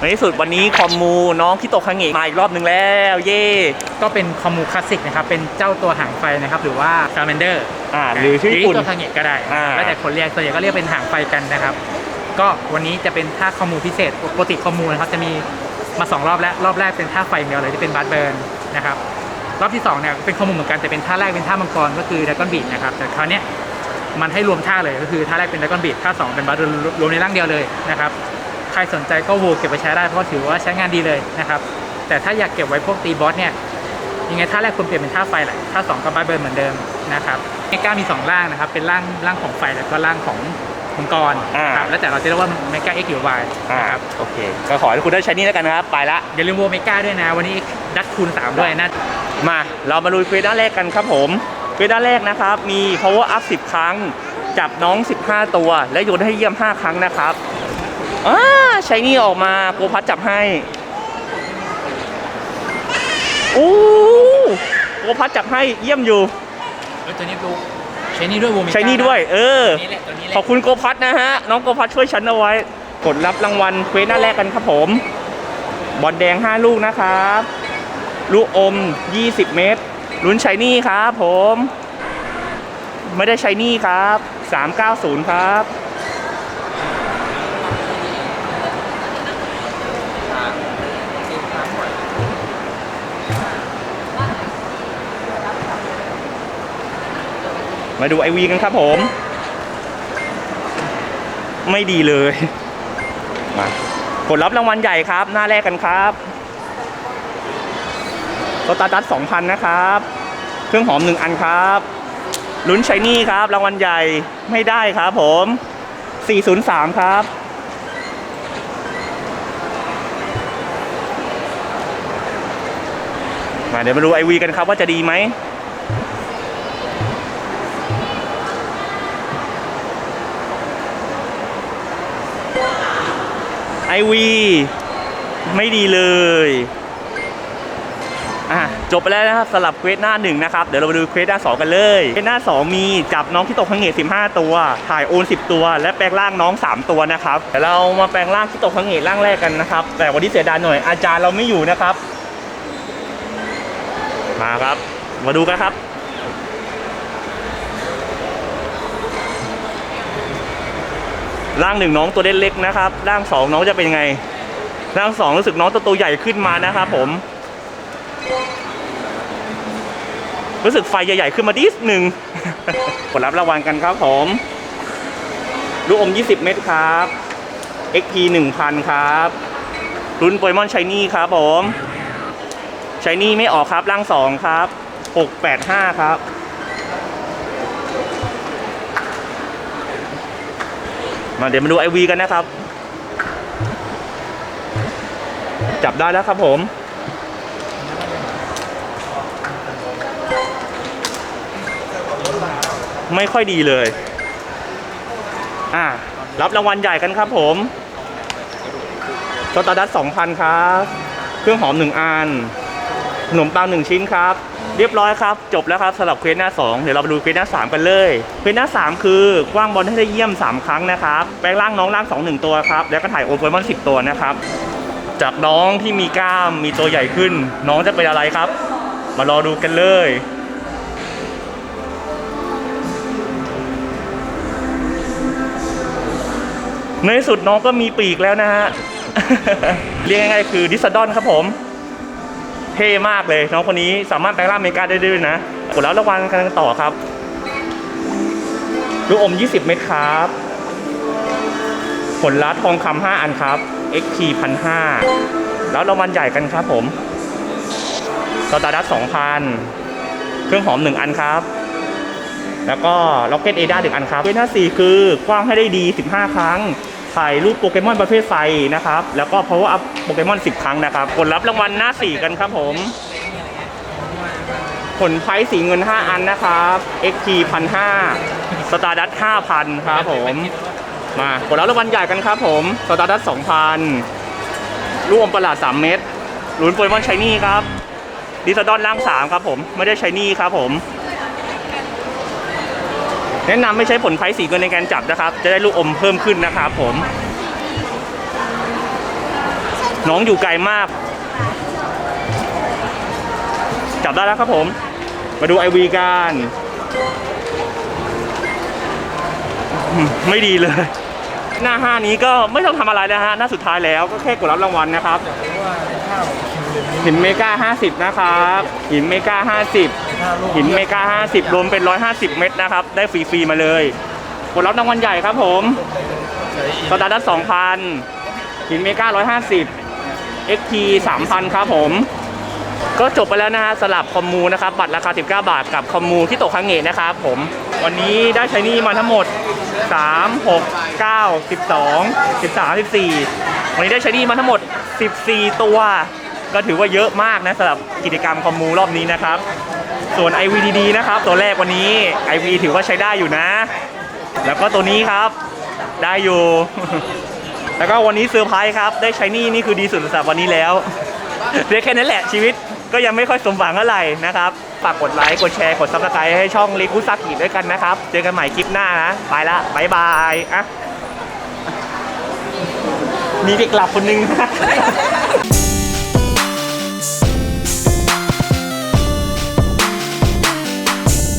ในที่สุดวันนี้คอมมูน้องคิโตะคังเงะมาอีกรอบหนึ่งแล้วเย่ก็เป็นคอมมูคลาสสิกนะครับ เป็นเจ้าตัวหางไฟนะครับ หรือว่าซา m มนเดอร์อ่าหรือชื่อญี่ปุ่นตัวคางเงะก็ได้ อ่า แล้วแต่คนเรียกส่วนใหญ่ก็เรียกเป็นหางไฟกันนะครับ ก็วันนี้จะเป็นท่าคอมมูพิเศษ ปกติคอมมูนะครับจะมีมาสองรอบแล้ว รอบแรกเป็นท่าไฟอย่างเดียวเลยที่เป็นบัสเบิร์นนะครับ รอบที่สองเนี่ยเป็นคอมมูเหมือนกันแต่เป็นท่าแรกเป็นท่ามังกรก็คือด r a กอนบีดนะครับ แต่คราวเนี้ยมันให้รวมท่าเลยก็คือท่าแรกเป็นด r a กอนบีดท่าสองเป็นบัสเบิร์นรวมในร่างเดียวเลยนะครับใค รสนใจก็โวเก็บไปใช้ได้เพราะถือว่าใช้งานดีเลยนะครับแต่ถ้าอยากเก็บไว้พวกตีบอสเนี่ยยังไงท่าแรกควรเปลี่ยนเป็นท่าไฟแหละท่าสองก็บัสเบิร์นเหมือนเดิมนะครับเมกามีสองร่างนะครับ เป็นร่างร่างของไฟแล้วก็ร่างของมังกรอ่าครับแล้วแต่เราจะเรียกว่าเมกาเอ็กซ์หรือวายอ่านะครับโอเค ก็ขอให้คุณได้ใช้นี่แล้วกันนะครับ ไปละอย่าลืมโวเมกาด้วยนะ วันนี้ดัดคูณ 3 ด้วยนะ มาเรามาลุยเควสด้านแรกกันครับผมเควสด้านแรกนะครับ มี power up 10 ครั้ง จับน้อง 15 ตัว และโยนให้เยี่ยม 5 ครั้งนะครับ อ่าใช้นี่ออกมาโกพัดจับให้อู้โกพัดจับให้เยี่ยมอยู่เออตัวนี้ดูใช้นี่ด้วยโวเมกาใช้นี่ด้วย เออ ตัวนี้แหละตัวนี้แหละขอบคุณโกพัดนะฮะ น้องโกพัดช่วยฉันเอาไว้ กดรับรางวัลเควสหน้าแรกกันครับผม บอลแดง 5 ลูกนะครับ ลูกอม 20 เมตร ลุ้นใช้นี่ครับผม ไม่ได้ใช้นี่ครับ 390 ครับ มาดูไอวีกันครับผม ไม่ดีเลย มาผลลัพธ์รางวัลใหญ่ครับ หน้าแรกกันครับโตตาตัส2,000นะครับ เครื่องหอม1อันครับลุ้นใช้นี่ครับ รางวัลใหญ่ไม่ได้ครับผม 403 ครับ มาเดี๋ยวมาดูไอวีกันครับว่าจะดีไหม ไอวี ไม่ดีเลยอะจบไปแล้วนะครับสำหรับเควสหน้าหนึ่งนะครับ เดี๋ยวเรามาดูเควสหน้าสองกันเลยเควสหน้าสองมีจับน้องที่ตกข้างเหง15 ตัว ถ่ายโอน10 ตัว และแปลงร่างน้อง 3 ตัวนะครับเดี๋ยวเรามาแปลงร่างที่ตกข้างเหงร่างแรกกันนะครับ แต่วันนี้เสียดายหน่อยอาจารย์เราไม่อยู่นะครับ มาครับ มาดูกันครับ ร่างหนึ่งน้องตัวเล็กๆนะครับ ร่างสองน้องจะเป็นยังไง ร่างสองรู้สึกน้องตัวโตใหญ่ขึ้นมานะครับผม รู้สึกไฟใหญ่ๆขึ้นมาดิสหนึ่งผลลัพธ์รางวัลกันครับผมลูกอม 20 เม็ดครับ XP 1000 ครับรุ่นโปเกมอนชายนี่ครับผมชายนี่ไม่ออกครับร่างสองครับ 685 ครับ มาเดี๋ยวมาดูไอวีกันนะครับ จับได้แล้วครับผมไม่ค่อยดีเลย อ่า รับรางวัลใหญ่กันครับผมสตาดัสสองพันครับ เครื่องหอมหนึ่งอัน ขนมปังหนึ่งชิ้นครับ เรียบร้อยครับ จบแล้วครับสำหรับเควสหน้า 2 เดี๋ยวเราไปดูเควสหน้า 3 กันเลยเควสหน้า 3 คือกว้างบอลให้ได้เยี่ยม 3 ครั้งนะครับ แปลงร่างน้องร่าง2 1ตัวครับ แล้วก็ถ่ายโอโปเกมอน10 ตัวนะครับ จากน้องที่มีกล้ามมีตัวใหญ่ขึ้น น้องจะเป็นอะไรครับ มารอดูกันเลยในสุดน้องก็มีปีกแล้วนะฮะ เรียกง่ายๆคือดิสดอนครับผม เท่มากเลย น้องคนนี้สามารถแปลงร่างอเมริกาได้ด้วยนะกดแล้วรางวัลกันต่อครับลูกอม 20 เม็ดครับ ผลลัพธ์ทองคำ5อันครับ XP 1,500แล้วรางวัลใหญ่กันครับผมสตาร์ดัส2,000เครื่องหอม 1 อันครับ แล้วก็ล็อกเก็ตเอดาหนึ่งอันครับเวทหน้าสี่คือกว้างให้ได้ดี 15 ครั้ง ถ่ายรูปโปเกมอนประเภทไฟนะครับ แล้วก็ power up โปเกมอน10 ครั้งนะครับผลรับรางวัลหน้า4กันครับผม ผลไพ่สีเงิน 5 อันนะครับ XP 1,500สตาร์ดัต5,000ครับผม มาผลรับรางวัลใหญ่กันครับผมสตาร์ดัต2,000ลูกอมประหลาด 3 เม็ดลุ้นโปเกมอนชายนี่ครับดิสดอนล่าง 3 ครับผม ไม่ได้ชายนี่ครับผม แนะนำไม่ใช้ผลไพสีเงินในการจับนะครับ จะได้ลูกอมเพิ่มขึ้นนะครับผม น้องอยู่ไกลมาก จับได้แล้วครับผม มาดูไอวีกันไม่ดีเลย หน้าห้านี้ก็ไม่ต้องทำอะไรนะฮะหน้าสุดท้ายแล้วก็แค่กดรับรางวัลนะครับหินเมกา50 นะครับหินเมกา50 หินเมกา50 รวมเป็น 150 เม็ดนะครับ ได้ฟรีๆมาเลยกดรับรางวัลใหญ่ครับผมสตาร์ดัส2,000 หินเมกา150 XT 3,000 ครับผม ก็จบไปแล้วนะฮะสลับคอมมูนะครับ บัตรราคา 19 บาทกับคอมมูที่ตกค้างเงตนะครับผม วันนี้ได้ใช้หนี่มาทั้งหมด 3 6 9 12 13 14 วันนี้ได้ใช้หนี่มาทั้งหมด 14 ตัวก็ถือว่าเยอะมากนะสำหรับกิจกรรมคอมมูรอบนี้นะครับ ส่วน IVDD นะครับ ตัวแรกวันนี้ IV ถือว่าใช้ได้อยู่นะ แล้วก็ตัวนี้ครับได้อยู่ แล้วก็วันนี้เซอร์ไพรส์ครับ ได้ใช้นี่นี่คือดีสุดสำหรับวันนี้แล้วเรียกแค่นั้นแหละชีวิตก็ยังไม่ค่อยสมหวังเท่าไหร่นะครับฝากกดไลค์ กดแชร์ กดซับสไครต์ให้ช่องลิกุซากิด้วยกันนะครับ เจอกันใหม่คลิปหน้านะ ไปละบายบายอะมีเด็กหลับคนนึง